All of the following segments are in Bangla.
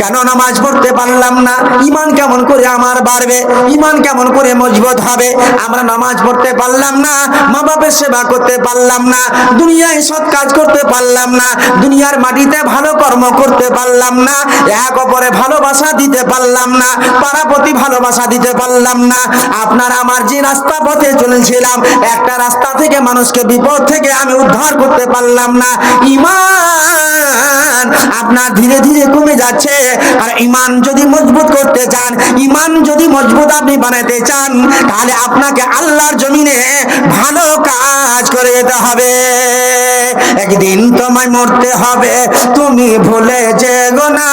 কেন নামাজ পড়তে পারলাম না? ইমান কেমন করে আমার বাড়বে? ইমান কেমন করে মজবুত হবে? আমরা নামাজ পড়তে পারলাম না মা বাপের সেবা করতে পারলাম না, দুনিয়ায় সৎ কাজ করতে পারলাম না, দুনিয়ার মাটিতে ভালো কর্ম করতে পারলাম না, এক অপরে ভালোবাসা দিতে পারলাম না পাড়াপতি ভালোবাসা দিতে পারলাম না। আপনার আমার যে রাস্তা পথে চলেছিলাম, একটা রাস্তা থেকে মানুষকে বিপদ থেকে আমি উদ্ধার করতে পারলাম না। ইমান আপনার ধীরে ধীরে কমে যাচ্ছে। আর ইমান যদি মজবুত করতে চান, ইমান যদি মজবুত আপনি বানাতে চান, তাহলে আপনাকে আল্লাহর জমিনে ভালো কাজ করে যেতে হবে। একদিন তোমায় মরতে হবে, তুমি ভুলে যেগো না।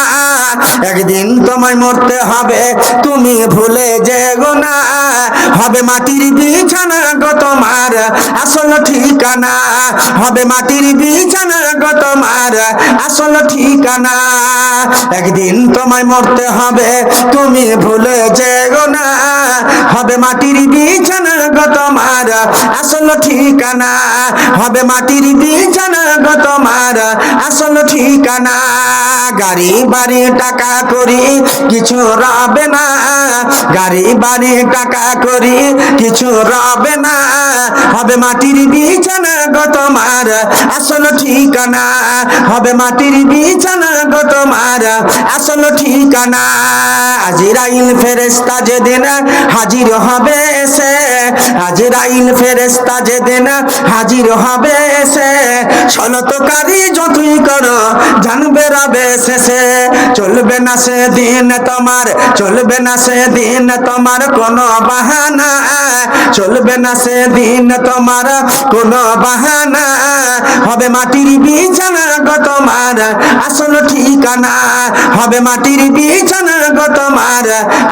একদিন তোমায় মরতে হবে, তুমি ভুলে যেগো না। হবে মাটির বিছানা গো তোমার আসল ঠিকানা। হবে মাটির বিছানা গো তোমার আসল ঠিকানা। একদিন তোমায় মরতে হবে, তুমি ভুলে যেগো না। হবে মাটির বিছানা গো তোমার, আসল ঠিকানা। হবে মাটির বিছানা গো তোমার, আসল ঠিকানা। গাড়ি, বাড়ি, টাকা করি, কিছু রবে না। গাড়ি, বাড়ি, টাকা করি, কিছু রবে না। হবে মাটির বিছানা গো তোমার, আসল ঠিকানা হবে মাটির বিছানা গো তোমার, আসল ঠিকানা। আজিরাইল ফেরেস্তা যেদিন হাজির হবে এসে আজিরাইল ফেরেস্তা যেদিন হাজির হবে এসে সনতকারী যতই করো, জানবে রবে শেষে। চলবে না সে দিন তোমার, চলবে না সে দিন তোমার কোনো বাহানা। চলবে না সে দিন তোমার কোনো বাহানা। হবে মাটির বিছানা গো তোমার, আসল ঠিকানা। হবে মাটির বিছানা গো তোমার,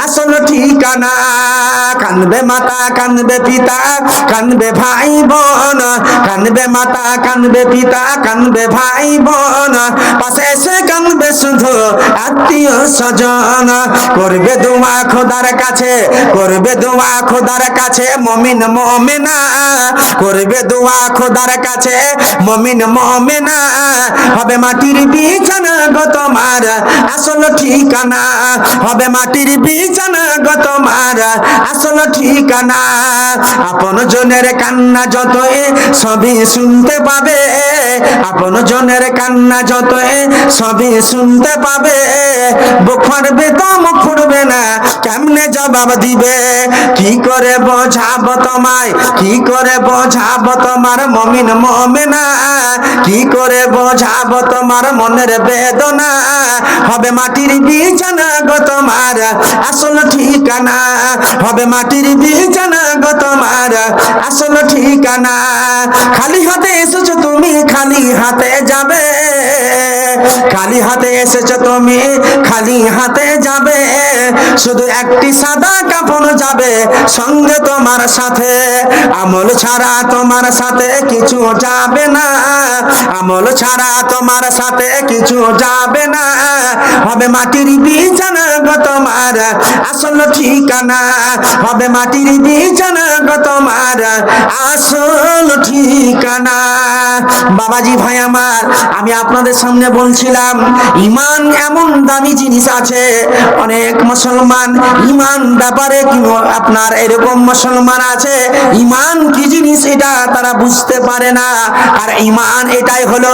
আসল ঠিকানা। কানবে মাতা, কানবে পিতা, কানবে ভাই বোন কানবে মাতা, কানবে পিতা, কানবে ভাই বোন পাশে এসে কানবে শুধু আত্মীয় স্বজন। করবে দোয়া খোদার কাছে, করবে দোয়া খোদার কাছে, মমিন মমেনা। করবে দোয়া খোদার কাছে, মমিন মমেনা। হবে মাটির বিছানা গো তোমার, আসল ঠিকানা। হবে মাটির বিছানা গো তোমার, আসল ঠিকানা? আপন জনের কান্না যতই সবই শুনতে পাবে। আপন জনের কান্না যতই সবই শুনতে পাবে। জবাব দিবে? কি করে বোঝাবো তোমায়? কি করে বোঝাবো তোমার মমিন মমেনা? কি করে বোঝাবো তোমার মনের বেদনা? হবে মাটির বিছানা গো তোমার, আসল ঠিকানা। হবে মাটির বিছানা গো তোমার, আসল ঠিকানা। খালি হাতে এসেছ তুমি, খালি হাতে যাবে। খালি হাতে এসেছ তুমি, খালি হাতে যাবে। শুধু একটি সাদা কাপড় যাবে সঙ্গে তোমার সাথে। আমল ছাড়া তোমার সাথে কিছু যাবে না। আমল ছাড়া তোমার সাথে কিছু যাবে না। হবে মাটির বিছানা গো তোমার, আসল ঠিকানা। হবে মাটির বিছানা গো তোমার, আসল ঠিকানা। বাবাজি ভাই আমার, আমি আপনাদের সামনে বলছিলাম, ইমান এমন দামি জিনিস আছে, অনেক মুসলমান ইমান ব্যাপারে কি আপনার এরকম মুসলমান আছে, ইমান কি জিনিস এটা তারা বুঝতে পারে না, আর ইমান এটাই হলো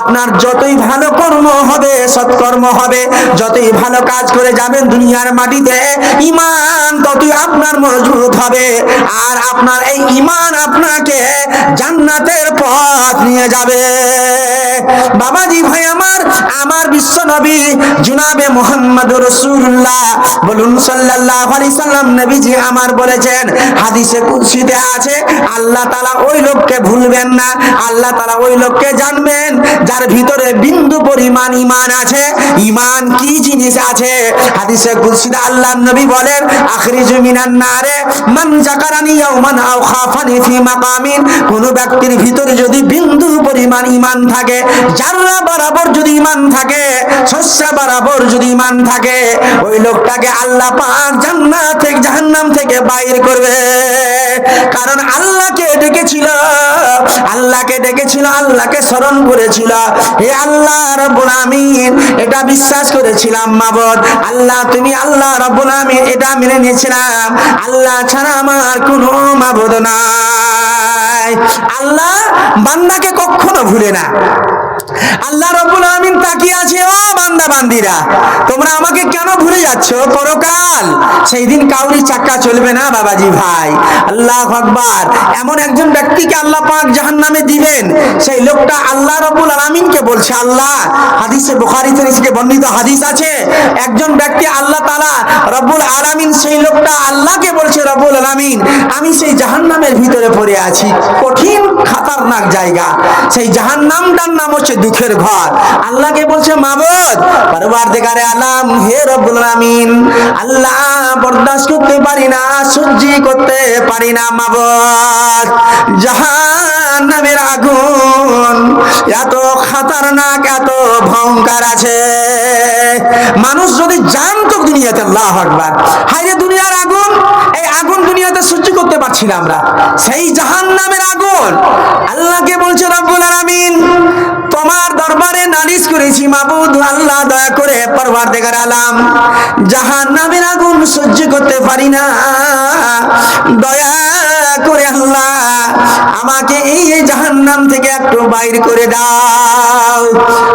আপনার যতই ভালো কর্ম হবে, সৎকর্ম হবে, যতই ভালো কাজ করে যাবেন দুনিয়ার মাটিতে, ইমান ততই আপনার মজবুত হবে, আর আপনার এই ইমান আপনাকে জান্নাতের পথ নিয়ে যাবে। বাবাজি ভাই, আমার আমার বিশ্ব নবী জুনাবে মোহাম্মদ রসুল্লাহ। বলুন সাল্লাল্লাহু আলাইহি সাল্লাম, নবীজি আমার বলেছেন, হাদিসে কুদসিতে আছে, আল্লাহ তাআলা ওই লোককে ভুলবেন না, আল্লাহ তাআলা ওই লোককে জানবেন, যার ভিতরে বিন্দু পরিমাণ ইমান আছে। ইমান কি জিনিস আছে? হাদিসে কুদসিতে আল্লাহ নবী বলেন, আখরিজু মিনান নারে, মান জাকারানি ইয়াউমান আও খাফানি ফি মাকামিন। কোন ব্যক্তির ভিতরে যদি বিন্দু পরিমাণ ইমান থাকে জাররা বরাবর যদি ইমান থাকে, শস্য বরাবর যদি ইমান থাকে, ওই লোকটাকে আল্লাহ পাক জান্নাত থেকে, জাহান্নাম থেকে বাইর করবে। কারণ আল্লাহকে ডেকেছিল আল্লাহকে ডেকেছিল, আল্লাহকে স্মরণ করেছিল। হে আল্লাহ রব্বুল আমিন এটা বিশ্বাস করেছিলাম, মাবদ। আল্লাহ, তুমি আল্লাহ রব্বুল আমিন এটা মেনে নিয়েছিলাম। আল্লাহ ছাড়া আমার কোনো মাবদ নাই। আল্লাহ বান্দাকে কখনো ভুলে না। আল্লাহ রব্বুল আমিন তাকিয়ে আছে, ও বান্দা বান্দিরা, তোমরা আমাকে কেন ভুলে যাচ্ছ? পরকাল সেই দিন কাউরি চাক্কা চলবে না, বাবাজি ভাই। আল্লাহ আকবার। এমন একজন ব্যক্তিকে আল্লাহ পাক জাহান্নামে দিবেন, সেই লোকটা আল্লাহ রব্বুল আলামিনকে বলছে, আল্লাহ, হাদিসে বুখারী থেকে বর্ণিত হাদিস আছে, একজন ব্যক্তি আল্লাহ তাআলা রব্বুল আলামিন সেই লোকটা আল্লাহকে বলছে, রব্বুল আলামিন, আমি সেই জাহান্নামের ভিতরে পড়ে আছি। কঠিন, খাতারনাক জায়গা। সেই জাহান্নামটার নাম হচ্ছে দুঃখের ঘর। আল্লাহকে বলছে, মাবুদ পরওয়ারদিগারে আলাম, হে রব্বুল আলামিন, আল্লাহ বরদাস্ত করতে পারি না, সহ্য করতে পারি না, মাবুদ। জাহান্নামের আগুন এত খাতারনাক, এত ভয়ঙ্কর আছে। মানুষ যদি জানতো দুনিয়াতে আল্লাহ আকবার হাইরে দুনিয়ার আগুন, এই আগুন দুনিয়াতে সহ্য করতে পারছি না আমরা। সেই জাহান্নামের আগুন। আল্লাহকে বলছে, রব্বুল আলামিন, তোমার দরবারে নালিশ করেছি, মাবুদ, আল্লাহ দয়া করে পরবার দেখার আলাম জাহান নামের আগুন সহ্য করতে পারি না। দয়া করে আল্লাহ আমাকে এই জাহান নাম থেকে একটু বাইর করে দাও।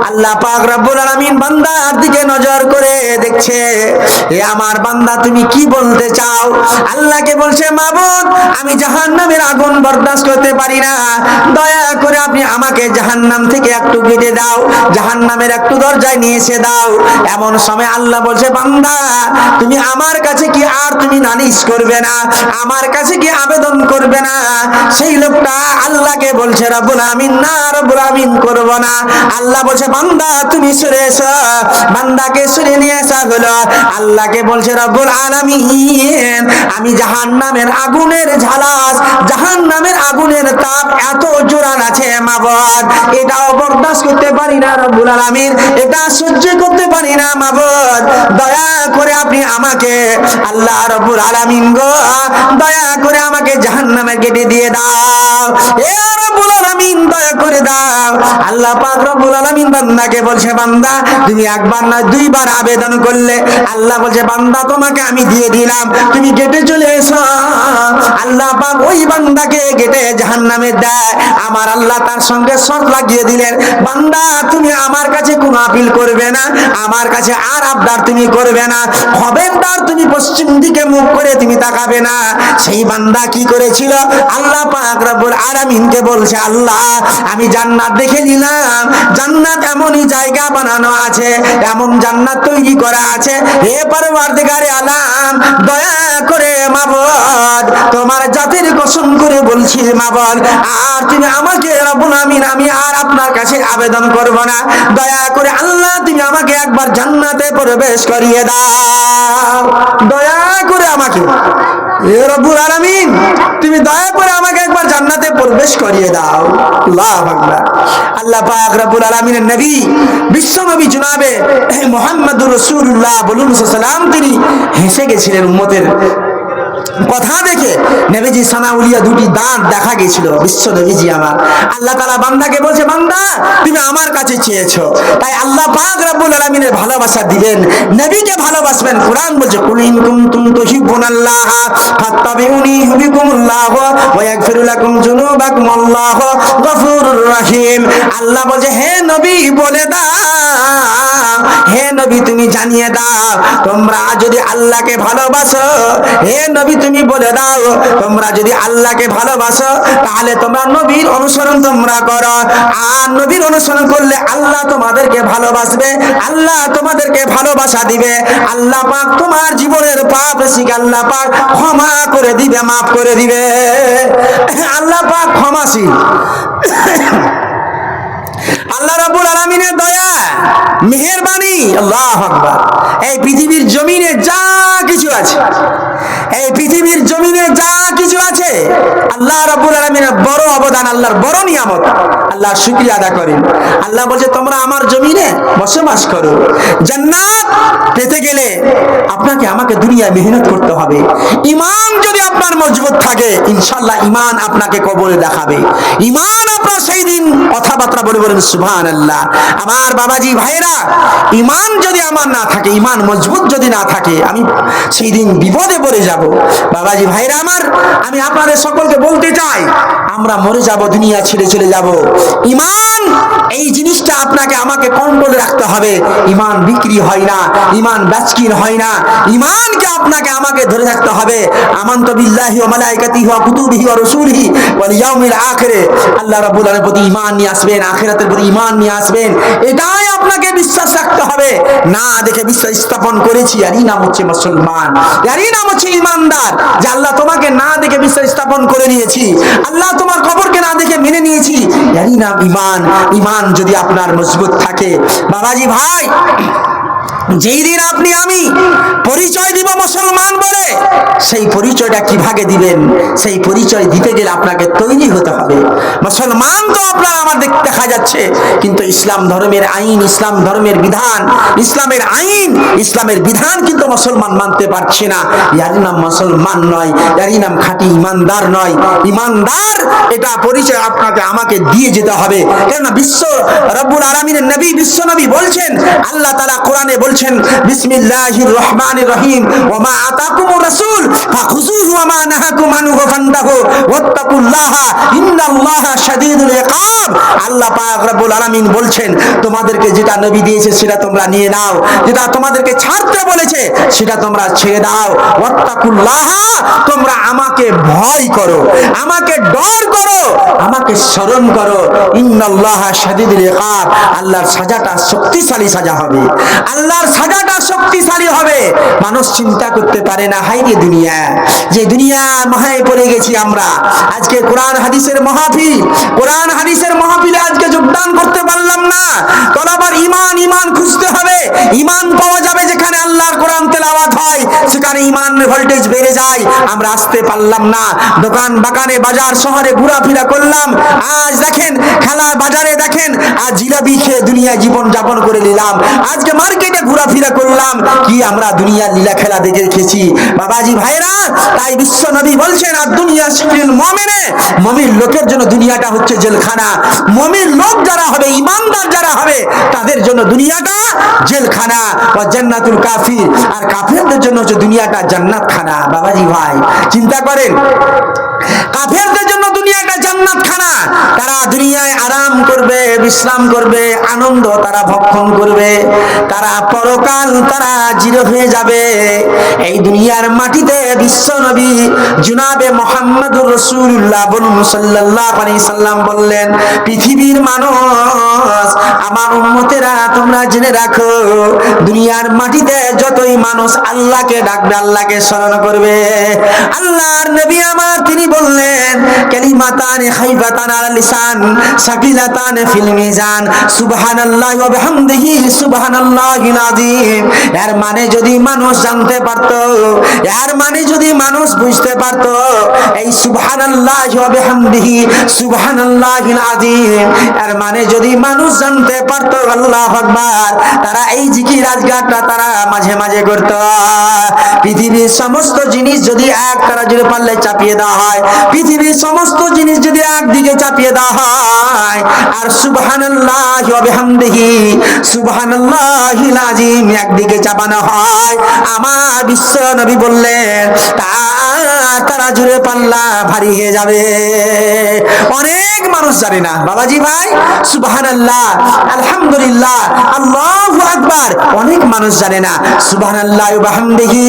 আল্লাহ পাক রব্বুল আলামিন বান্দার দিকে নজর করে দেখছে, এ আমার বান্দা, তুমি কি বলতে চাও? আল্লাহকে বলছে, মাবুদ, আমি জাহান্নামের আগুন বরদাস্ত করতে পারি না। দয়া করে আপনি আমাকে জাহান্নাম থেকে একটু কেটে দাও, জাহান্নামের একটু দরজায় নিয়ে এসে দাও। এমন সময় আল্লাহ বলছে, বান্দা, তুমি আমার কাছে কি আর তুমি নালিশ করবে না? আমার কাছে কি আবেদন করবে না? সেই লোকটা আল্লাহকে বলছে, রব্বুল আমিন, না, রব্বুল আমিন করব না। আল্লাহ বলছে, বান্দা, তুমি সরে এসো। বান্দাকে সরে নিয়ে আসা হলো আল্লাহকে বলছে, রব্বুল আলামিন, আমি জাহান্নামের আগুনের ঝালাস, জাহান্নামের আগুনের তাপ এত জোরান আছে মাবদ এটাও বরদাস্ত করতে পারি না, রব্বুল আলামিন। এটা সহ্য করতে পারি না মাবদ দয়া করে আপনি আমাকে, আল্লাহ রব্বুল আলামিন গো, দয়া করে আমাকে জাহান্নামে কেটে দিয়ে দাও। এ আল্লাহ বান্দাকে বলছে, বান্দা, তুমি একবার না দুইবার আবেদন করলে বলছে, বান্দা, তোমাকে আমি দিয়ে দিলাম। তুমি গেটে চলে এসো। ওই বান্দাকে গেটে জাহান্নামে দেয়। আমার আল্লাহ তার সঙ্গে শর্ত লাগিয়ে দিলেন, বান্দা, তুমি আমার কাছে কোনো আপিল করবে না, আমার কাছে আর আবদার তুমি করবে না, খবরদার তুমি পশ্চিম দিকে মুখ করে তুমি তাকাবে না। সেই বান্দা কি করেছিল? আল্লাহ পাক রব্বুল আলামিনকে বলছে, আল্লাহ, আমি জান্নাত দেখে নিলাম। জান্নাত এমনই জায়গা বানানো আছে, এমন জান্নাত তৈরি করা আছে। হে পরওয়ারদিগারে আলাম, দয়া করে মাবদ তোমার জাতির কসম করে বলছি মাবদ আর তুমি আমাকে রব্বুল আমিন, আমি আর আপনার কাছে আবেদন করব না। দয়া করে আল্লাহ, তুমি আমাকে একবার জান্নাতে প্রবেশ করিয়ে দাও। দয়া করে আমাকে। এ রব্বুল আলামিন, তুমি দয়া করে আমাকে একবার জান্নাতে প্রবেশ করিয়ে দাও। আল্লাহ আকবার। আল্লাহ পাক রব্বুল আলামিনের নবী বিশ্ব নবী জনাবে মুহাম্মদুর রাসূলুল্লাহ বলুন সাল্লাম, তিনি হেসে গেছিলেন উম্মতের কথা দেখে নবীজি সানাউলিয়া দুটি দাঁত দেখা গেছিল, বিশ্ব নবীজি আমার। আল্লাহ তাআলা বান্দাকে বলছে, বান্দা, তুমি আমার কাছে চেয়েছো। তাই আল্লাহ পাক রব্বুল আলামিনের ভালোবাসা দিবেন নবীকে ভালোবাসবেন। কোরআন বলছে, কুল ইন কুনতুম তুহিব্বুনাল্লাহ ফাত্তাবিউনি ইউহিব্বুকুমুল্লাহ ওয়া ইয়াগফিরু লাকুম যুনুবাকুম আল্লাহ গফুরুর রহিম। আল্লাহ বলছে, হে নবী, বলে দাও। হে নবী, তুমি জানিয়ে দাও, তোমরা যদি আল্লাহকে ভালোবাসো, হে নবী, তুমি বলে দাও, তোমরা যদি আল্লাহকে ভালোবাসো, তাহলে তোমরা নবীর অনুসরণ তোমরা করো। আর নবীর অনুসরণ করলে আল্লাহ তোমাদেরকে ভালোবাসবে, আল্লাহ তোমাদেরকে ভালোবাসা দিবে। আল্লাহ পাক তোমার জীবনের পাপ শিখ আল্লাহ পাক ক্ষমা করে দিবে, মাফ করে দিবে। আল্লাহ পাক ক্ষমাশীল। আল্লাহ রাব্বুল আলামিনের দয়া, মেহেরবানি, আল্লাহ এই পৃথিবীর জমিনে যা কিছু আছে, এই পৃথিবীর জমিনে যা কিছু আছে, আল্লাহ রাব্বুল আলামিনের বড় অবদান, আল্লাহর বড় নিয়ামত। আল্লাহ শুক্রিয়া আদা করেন। আল্লাহ বলছে, তোমরা আমার জমিনে বসবাস করো। জান্নাত পেতে গেলে আপনাকে আমাকে দুনিয়ায় মেহনত করতে হবে। ইমান যদি আপনার মজবুত থাকে ইনশাল্লাহ ইমান আপনাকে কবরে দেখাবে। ইমান আপনার সেই দিন কথাবার্তা বলে বলেন আল্লাহ আমার বাবাজি ভাইরা ইমান যদি আমার না থাকে ইমান মজবুত যদি না থাকে, আমি সেই দিন বিপদে পড়ে যাব। বাবাজি ভাইরা আমার, আমি আপনাদের সকলকে বলতে চাই, আমরা মরে যাব, দুনিয়া ছেড়ে চলে যাব। ইমান এই জিনিসটা আপনাকে আমাকে কন্ট্রোলে রাখতে হবে। ইমান বিক্রি হয় না ইমান ব্যাচকির হয় না। ইমানকে আপনাকে আমাকে ধরে রাখতে হবে। আমান্ত বিল্লাহি ওয়া মালাইকাতিহি ওয়া কুতুবিহি ওয়া রাসূলিহি ওয়াল ইয়াউমিল আখিরে। আল্লাহ রাব্বুল আলামিনের প্রতি ঈমান নিয়ে আসবেন, আখিরাতের প্রতি ঈমান নিয়ে আসবেন, এটাই আপনাকে বিশ্বাস রাখতে হবে। না দেখে বিশ্বাস স্থাপন করেছি আরই নাম হচ্ছে মুসলমান। আরই নাম হচ্ছে ইমানদার যে আল্লাহ তোমাকে না দেখে বিশ্বাস স্থাপন করে নিয়েছি, আল্লাহ তোমার খবরকে না দেখে মেনে নিয়েছি। আর নাম ইমান ইমান যদি আপনার মজবুত থাকে। বাবাজি ভাই যেই দিন আপনি আমি পরিচয় দিব মুসলমান বলে, সেই পরিচয়টা কীভাবে দিবেন? সেই পরিচয় দিতে গেলে আপনাকে তৈরি হতে হবে। মুসলমান তো আপনার আমার দেখ- দেখা যাচ্ছে, কিন্তু ইসলাম ধর্মের আইন, ইসলাম ধর্মের বিধান, ইসলামের আইন, ইসলামের বিধান কিন্তু মুসলমান মানতে পারছে না। ইয়ারই নাম মুসলমান নয়, ইয়ারই নাম খাঁটি ইমানদার নয়। ইমানদার, এটা পরিচয় আপনাকে আমাকে দিয়ে যেতে হবে। কেননা বিশ্ব রব্বুল আলমিনের নবী, বিশ্ব নবী বলছেন, আল্লাহ তালা কোরআনে বলছেন বিসমিল্লাহির রহমানির রহিম, ওমা আতাকুমুর রাসূল, ফাখুযুহু ওমা নাহাকুম আনহু ফান্তাহু, ওয়াত্তাকুল্লাহা, ইন্নাল্লাহা শাদীদুল ইকাব। আল্লাহ পাক রব্বুল আলামিন বলছেন, তোমাদেরকে যেটা নবী দিয়েছে, সেটা তোমরা নিয়ে নাও। যেটা তোমাদেরকে ছাড়তে বলেছে, সেটা তোমরা ছেড়ে দাও। ওয়াত্তাকুল্লাহা, তোমরা আমাকে ভয় করো, আমাকে ডর করো, আমাকে স্মরণ করো। ইন্নাল্লাহা শাদীদুল ইকাব, আল্লাহর সাজাটা শক্তিশালী সাজা হবে। আল্লাহর সাজাটা শক্তিশালী হবে। মানুষ চিন্তা করতে পারে না হাই রে দুনিয়া। যে দুনিয়া মহায় পড়ে গেছি আমরা। আজকে কোরআন হাদিসের মাহফিল। কোরআন হাদিসের আজকে যোগদান করতে পারলাম না। ইমান ইমান খুঁজতে হবে। ইমান পাওয়া যাবে যেখানে আল্লাহর কোরআন তেলাওয়াত হয়, সেখানে ইমান ভোল্টেজ বেড়ে যায়। আমরা আসতে পারলাম না। দোকান বাগানে, বাজার শহরে ঘোরাফেরা করলাম। আজ দেখেন খেলা বাজারে দেখেন, আজ জিলাপি খেয়ে দুনিয়া জীবন যাপন করে নিলাম। আজকে মার্কেটে ঘোরাফেরা করলাম, কি আমরা দুনিয়ার লীলা খেলা দেখে রেখেছি? বাবাজি ভাইরা তাই বিশ্ব নবী বলছেন, আর দুনিয়া শিখিল মমেনে মমির লোকের জন্য দুনিয়াটা হচ্ছে জেলখানা। মমির লোক যারা হবে, ইমানদার যারা হবে, তাদের জন্য দুনিয়াটা জেলখানা, বা জান্নাতুল কাফির। আর কাফেরদের জন্য হচ্ছে দুনিয়াটা জান্নাত খানা বাবাজি ভাই, চিন্তা করেন, কাফেরদের জন্য দুনিয়াটা জান্নাত খানা তারা দুনিয়ায় আরাম করবে, বিশ্রাম করবে, আনন্দ তারা ভক্ষণ করবে। তারা পরকাল তারা জিরো হয়ে যাবে। এই দুনিয়ার মাটিতে বিশ্ব নবী জুনাবে মোহাম্মদুর রসুল্লাহ বলুন সাল্লাল্লাহু আলাইহি সাল্লাম বললেন, পৃথিবীর মানুষ, আমার উম্মতেরা, তোমরা জেনে রাখো, দুনিয়ার মাটিতে যতই মানুষ আল্লাহকে ডাকবে, আল্লাহকে স্মরণ করবে। আল্লাহর নবী আমার তিনি বললেন, কালিমাতান খাইফাতান আলা লিসান সাকিলাতান ফিল মিজান। সুবহানাল্লাহি ওয়া বিহামদিহি সুবহানাল্লাহিল আযীম এর মানে যদি মানুষ জানতে পারত, এর মানে যদি মানুষ বুঝতে পারত, এই সুবহানাল্লাহি ওয়া বিহামদিহি সুবহানাল্লাহিল আযীম এর মানে যদি মানুষ জানতে পারত, আল্লাহু আকবার, তারা এই জিকির আজগারটা তারা মাঝে মাঝে করত। পৃথিবীর সমস্ত জিনিস যদি এক তারা জুড়ে পারলে চাপিয়ে দেওয়া হয়, পৃথিবীর সমস্ত জিনিস যদি একদিকে চাপিয়ে দেওয়া হয়, আর সুবহানাল্লাহি ওয়া বিহামদিহি সুবহানাল্লাহিল আযীম একদিকে চাপানো হয়, আমার বিশ্ব নবী বললেন তা তারা জুড়ে পাল্লা ভারী হয়ে যাবে। অনেক মানুষ জানে না। বাবাজি ভাই, সুবহানাল্লাহ, আলহামদুলিল্লাহ, আল্লাহু আকবার। অনেক মানুষ জানে না। সুবহানাল্লাহ ওয়া বিহামদিহি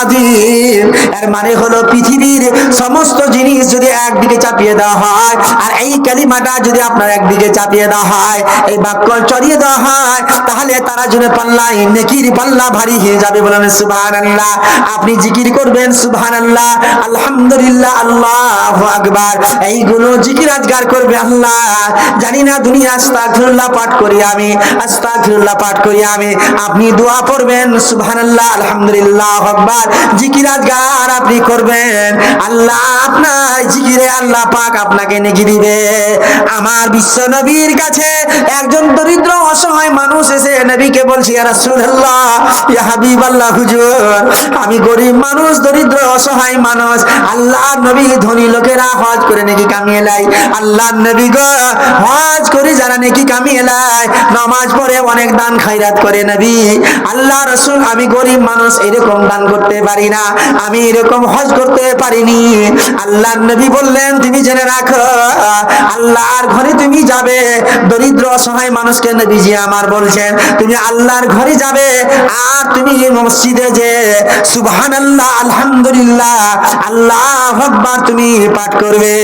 আযীম এর মানে হলো পৃথিবীর সমস্ত জিনিস যদি একদিকে চাপিয়ে দেওয়া হয়, আর এই কালিমাটা যদি আপনার একদিকে চাপিয়ে দেওয়া হয়, এই বাক্য চড়িয়ে দেওয়া হয়, তাহলে তারা জুড়ে পাল্লা নেকির পাল্লা ভারী হয়ে যাবে বলেন সুবহানাল্লাহ। আপনি জিকির করবেন সুবহানাল্লাহ, আলহামদুলিল্লাহ, আল্লাহু আকবার। এইগুলো জিকির আজগার করবে আল্লাহ। জানি না দুনিয়া, আস্তাগফিরুল্লাহ পাঠ করি আমি, আস্তাগফিরুল্লাহ পাঠ করি আমি। আপনি দোয়া পড়বেন, সুবহানাল্লাহ, আলহামদুলিল্লাহ আকবার। জিকির আজগার আপনি করবেন। আল্লাহ আপনার জিকিরে আল্লাহ পাক আপনাকে নেকি দিবে। আমার বিশ্ব নবীর কাছে একজন দরিদ্র, অসহায় মানুষ এসে নবীকে বলছি রাসূলুল্লাহ, ইয়া হাবিবাল্লাহ, হুজুর, আমি গরিব মানুষ দরিদ্র, অসহায় মানুষ আল্লাহ নবী ধনী লোকেরা হজ করে নাকি কামিয়ে লাই। আল্লাহ নবী গো, হজ করে যারা নাকি কামিয়ে লাই। নামাজ পরে অনেক দান খাইরাত করে নবী। আল্লাহ রসুল, আমি গরিব মানুষ, এরকম দান করতে পারি না। আমি এরকম হজ করতে পারিনি। আল্লাহ নবী বললেন, তুমি জেনে রাখো আল্লাহর ঘরে তুমি যাবে। দরিদ্র, অসহায় মানুষকে নবীজি আমার বলছেন, তুমি আল্লাহর ঘরে যাবে আর তুমি মসজিদে যে সুবহান আল্লাহ আলহামদুলিল্লাহ, আল্লাহ আকবার তুমি পাঠ করবে।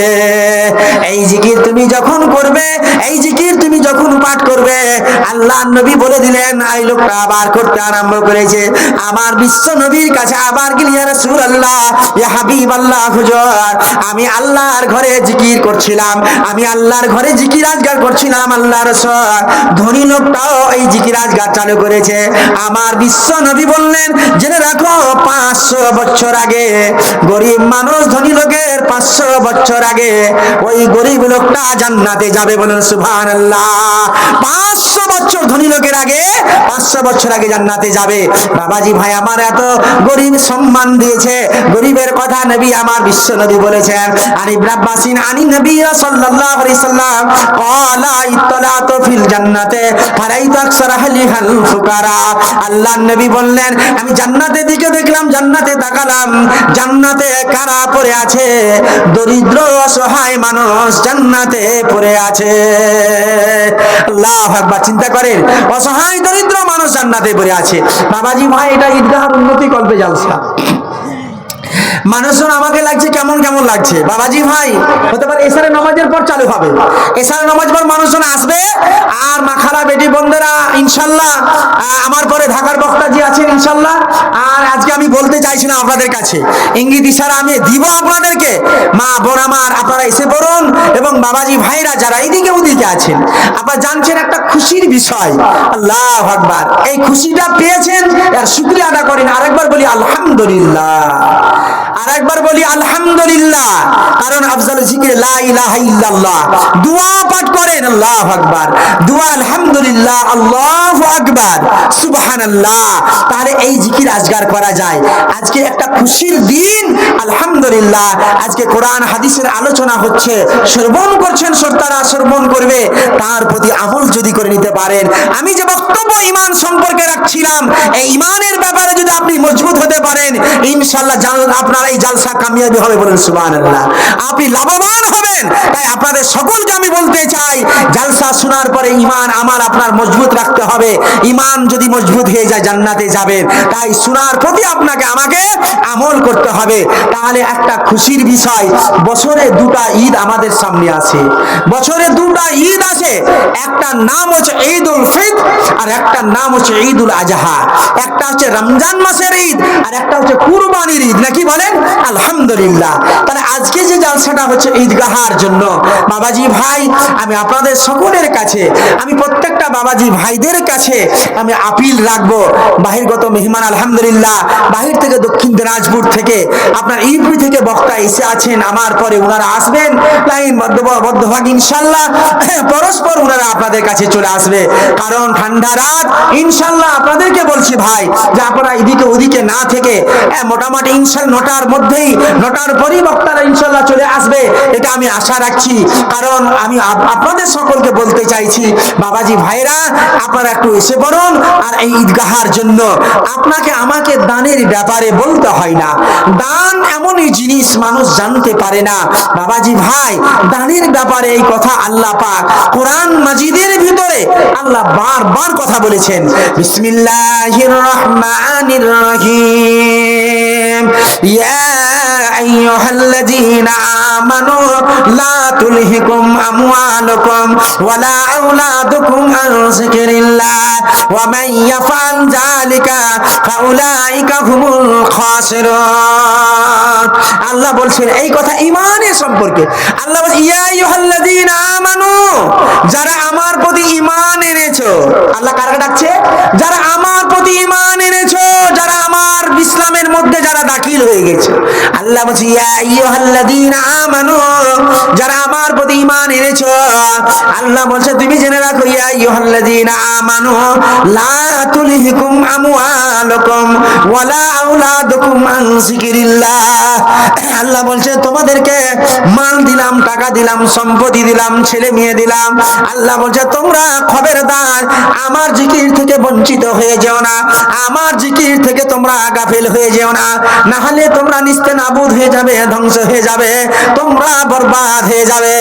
এই জিকির তুমি যখন করবে, এই জিকির তুমি যখন পাঠ করবে আল্লাহ নবী বলে দিলেন, এই লোকটা আবার করতে আরম্ভ করেছে। আমার বিশ্ব নবীর কাছে আবার গিয়ে রাসূল আল্লাহ ইয়া হাবিব আল্লাহ হুজুর। আমি আল্লাহর ঘরে জিকির করছিলাম আমি আল্লাহর ঘরে জিকির আজগার করছিলাম আল্লাহ রসুল। ধনী লোকটাও এই জিকির আজগার চালু করেছে। আমার বিশ্ব নবী বললেন, জেনে রাখো, পাঁচশো বছর আগে গরিব মানুষ, ধনী লোকের পাঁচশো বছর আগে ওই গরিব লোকটা জান্নাতে যাবে বলেন সুভান আল্লাহ পাঁচশো বছর ধনী লোকের আগে, পাঁচশো বছর আগে জান্নাতে যাবে। বাবাজি ভাই, আমার এত গরিব সম্মান দিয়েছে। গরিবের কথা নবী আমার বিশ্ব নবী বলেছেন। আনি ব্রাব্বাসিন আনি নবী দরিদ্র, অসহায় মানুষ জান্নাতে আছে। চিন্তা করেন, অসহায় দরিদ্র মানুষ জান্নাতে পড়ে আছে। বাবাজি ভাই এটা ঈদগাহর উন্নতি কল্পে জালসা। মানুষজন আমাকে লাগছে কেমন কেমন লাগছে? বাবাজি ভাই, হতে পারে এসারে নামাজের পর চালু হবে। এসারে নামাজ পর মানুষজন আসবে আর মাখারা বেটি বন্ধেরা, ইনশাল্লাহ আমার পরে ঢাকার বক্তা যে আছেন, ইনশাল্লাহ, আর আজকে আমি বলতে চাইছি না আপনাদের কাছে। ইঙ্গিত ইশারা আমি দিব আপনাদেরকে। মা, বোন আমার, আপনারা এসে পড়ুন এবং বাবাজি ভাইরা যারা এইদিকে ওদিকে আছেন, আপনারা জানছেন একটা খুশির বিষয়। আল্লাহ আকবার। এই খুশিটা পেয়েছেন, আর শুক্রিয়া আদা করেন। আরেকবার বলি, আলহামদুলিল্লাহ। আরেকবার বলি, আলহামদুলিল্লাহ। কারণ আফজাল জিকির, লা ইলাহা ইল্লাল্লাহ। দোয়া পাঠ করেন, আল্লাহু আকবার। দোয়া, আলহামদুলিল্লাহ, আল্লাহু আকবার। সুবহানাল্লাহ। তাহলে এই জিকির আজগার করা যায়। আজকে একটা খুশির দিন, আলহামদুলিল্লাহ। আজকে কোরআন, হাদিসের আলোচনা হচ্ছে। শ্রবণ করছেন শ্রোতারা, শ্রবণ করবে। তার প্রতি আমল যদি করে নিতে পারেন। আমি যে বক্তব্য ইমান সম্পর্কে রাখছিলাম, এই ইমানের ব্যাপারে যদি আপনি মজবুত হতে পারেন ইনশাল্লাহ জান- আপনার এই জালসা কামিয়াবি হবে বলেন, সুবহানাল্লাহ। আপনি লাভবান হবেন, তাই আপনাদের সকলকে আমি বলতে চাই, জালসা শোনার পরে ইমান আমার আপনার মজবুত রাখতে হবে। ইমান যদি মজবুত হয়ে যায়, জান্নাতে যাবেন। তাই শোনার প্রতি আপনাকে, আমাকে আমল করতে হবে। তাহলে একটা খুশির বিষয়, বছরে দুটা ঈদ আমাদের সামনে আছে। বছরে দুটা ঈদ আছে, একটা নাম হচ্ছে ঈদ উল ফিতর আর একটা নাম হচ্ছে ঈদ উল আজহা। একটা হচ্ছে রমজান মাসের ঈদ আর একটা হচ্ছে কুরবানির ঈদ। নাকি বলেন, আলহামদুলিল্লাহ। তাহলে আজকে যে জালসাটা হচ্ছে ঈদগাহার জন্য, বাবাজি ভাই, আমি আপনাদের সকলের কাছে, আমি প্রত্যেকটা বাবাজি ভাইদের কাছে আমি আপিল রাখব, বাহিরগত মেহমান, আলহামদুলিল্লাহ। বাহির থেকে দক্ষিণ দিনাজপুর থেকে আপনার ইউপি থেকে বক্তা এসে আছেন, আমার পরে ওনারা আসবেন, লাইন বদ্ধভাগ ইনশাল্লাহ। পরস্পর ওনারা আপনাদের কাছে চলে আসবে। কারণ ঠান্ডা রাত, ইনশাল্লাহ আপনাদেরকে বলছি ভাই, যে আপনারা এদিকে ওদিকে না থেকে মোটামুটি ইনশাল নটার মধ্যেই, নটার পরই বক্তারা ইনশাল্লাহ চলে আসবে। এটা আমি আশা রাখছি। কারণ আমি আপনাদের সকলকে বলতে চাইছি, বাবাজি ভাইরা, আপনারা একটু এসে পড়ুন আর এই ঈদগাহার জন্য। আপনাকে আমাকে দানের ব্যাপারে বলতে হয় না। দান এমনই জিনিস মানুষ জানতে পারে না। বাবাজি ভাই, দানের ব্যাপারে এই কথা আল্লাহ পাক কোরআন মাজিদের ভিতরে আল্লাহ বারবার কথা বলেছেন। বিসমিল্লাহির রহমানির রহিম। ইয়াফআল যালিকা ফাউলাইকা হুমুল খাসিরুন আল্লাহ বলছেন এই কথা ইমানের সম্পর্কে আল্লাহ বলছে ইয়া আইয়ুহাল্লাযীনা আমানু যারা আমার প্রতি ঈমান এনেছো। আল্লাহ কারা ডাকছে? যারা আমার প্রতি ঈমান এনেছো। যারা আমার ইসলামের মধ্যে যারা দাখিল হয়ে গেছে। আল্লাহ বলছি, ইয়া যারা আমার প্রতি ঈমান এনেছো, আল্লাহ বলছে, তুমি জেনে রাখো, ইয়া আইয়ুহাল্লাযীনা আমানু, লা ওয়ালা আওলাদুকুম আন যিকিরিল্লাহ। আল্লাহ বলছে, তোমাদেরকে মাল দিলাম, টাকা দিলাম, সম্পত্তি দিলাম ছেলে মেয়ে দিলাম। আল্লাহ বলছে, তোমরা খবরদার আমার জিকির থেকে বঞ্চিত হয়ে যেও না। আমার জিকির থেকে তোমরা গাফিল হয়ে যেও না। না হলে তোমরা নিস্তে নাবুদ হয়ে যাবে, ধ্বংস হয়ে যাবে, তোমরা বরবাদ হয়ে যাবে।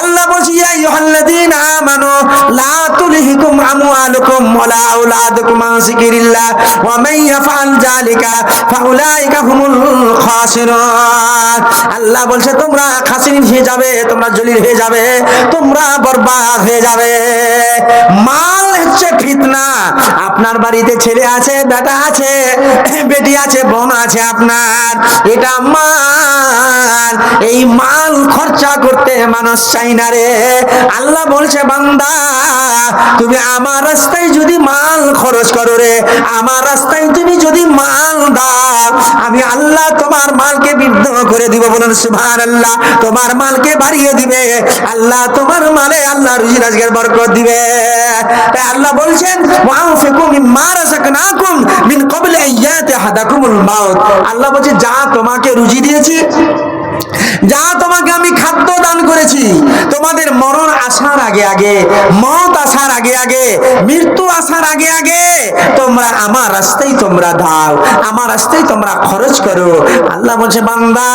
আল্লাহ বলছি, ইয়া আইয়ুহাল্লাযীনা আমানু, লা তুলহিকুম আমওয়ালুকুম ওয়ালা আওলাদুকুম আন যিকিরিল্লাহ, ওয়া মান ইয়াফআল যালিকা, ফাউলাইকা হুমুল খাসিরুন। আল্লাহ বলছে, তোমরা খাসিরিন হয়ে যাবে, তোমরা জলিল হয়ে যাবে, তোমরা বরবাদ হয়ে যাবে। মাল হচ্ছে ফিতনা। আপনার বাড়িতে ছেলে আছে, বেটা আছে, বেটি আছে, বোন আছে আপনার। এটা মাল। এই মাল খরচা করতে মানুষ চাই না রে। আল্লাহ বলছে, বান্দা, তুমি আমার রাস্তায় যদি মাল খরচ করো রে, আমার রাস্তায় তুমি যদি মাল দাও, আমি আল্লাহ তোমার মালকে বৃদ্ধ করে দিব বলুন সুভান আল্লাহ তোমার মালকে বাড়িয়ে দিবে। আল্লাহ তোমার মালে আল্লাহ রুজি রাজকের বরকত দিবে। তাই আল্লাহ বলছেন মাউত। আল্লাহ বলছে যা তোমাকে রুজি দিয়েছি যা তোমাকে আমি খাদ্য দান করেছি, তোমাদের মরণ আসার আগে আগে, মত আসার আগে আগে, মৃত্যু আসার আগে আগে, তোমরা আমার রাস্তায় তোমরা দাও, আমার রাস্তায় তোমরা খরচ করো। আল্লাহ বলছে, বান্দা,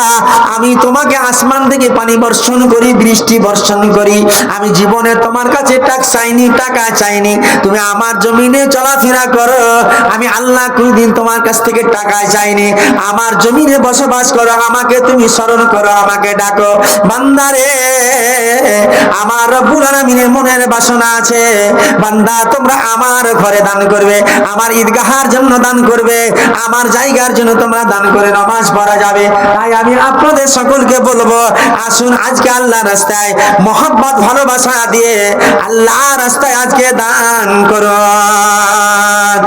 আমি তোমাকে আসমান থেকে পানি বর্ষণ করি, বৃষ্টি বর্ষণ করি। আমি জীবনে তোমার কাছে টাকা চাইনি টাকা চাইনি। তুমি আমার জমিনে চলাফেরা করো। আমি আল্লাহ কোনদিন তোমার কাছ থেকে টাকা চাইনি। আমার জমিনে বসবাস করো, আমাকে তুমি স্মরণ করো আমাকে ডাকো। বান্দারে, আমার রব্বুল আলামিনের মনের বাসনা আছে। বান্দা, তোমরা আমার ঘরে দান করবে, আমার ঈদগাহার জন্য দান করবে, আমার জায়গার জন্য তোমরা দান করে নামাজ পড়া যাবে। তাই আমি আপনাদের সকলকে বলব, আসুন আজকে আল্লাহ রাস্তায় মোহাম্মত ভালোবাসা দিয়ে আল্লাহ রাস্তায় আজকে দান করুন।